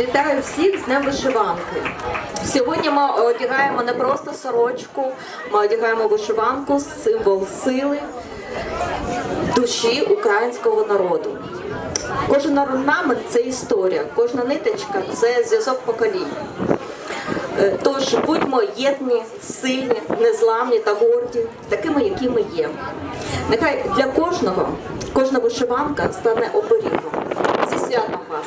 Вітаю всіх з Днем вишиванки. Сьогодні ми одягаємо не просто сорочку, ми одягаємо вишиванку, символ сили, душі українського народу. Кожен орнамент це історія, кожна ниточка це зв'язок поколінь. Е, Тож будьмо єдні, сильні, незламні та горді, такими, які ми є. Нехай для кожного кожна вишиванка стане оберігом. Зі святом вас!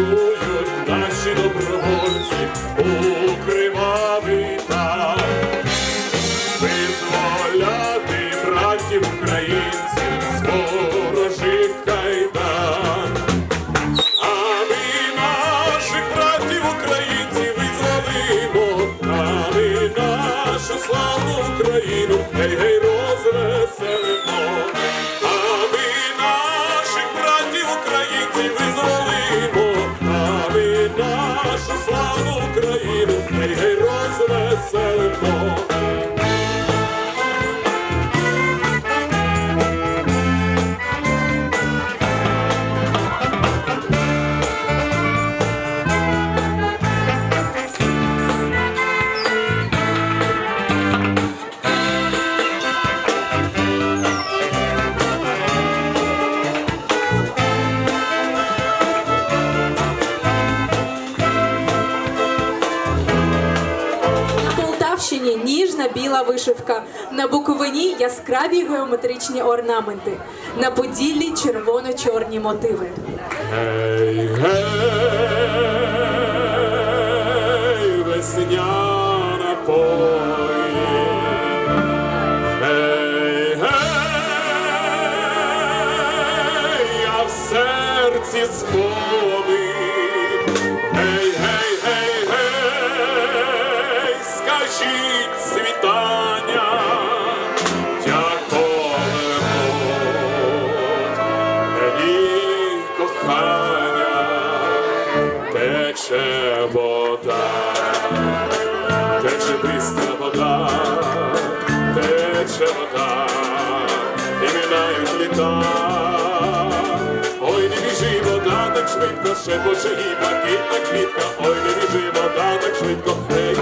Марширують наші добровольці у кривавий визволяти На ніжна біла вишивка, на Буковині яскраві геометричні орнаменти, на Поділлі червоно-чорні мотиви. Гей, гей, весняна пої. Гей, а в серці спомин. Скажіть світання, дякуємо. Мені кохання тече вода, тече бистра вода, тече вода, і минають літа. Ой, не біжи вода так швидко, шепоче і блакитна квітка. Ой, не біжи вода так швидко, гей,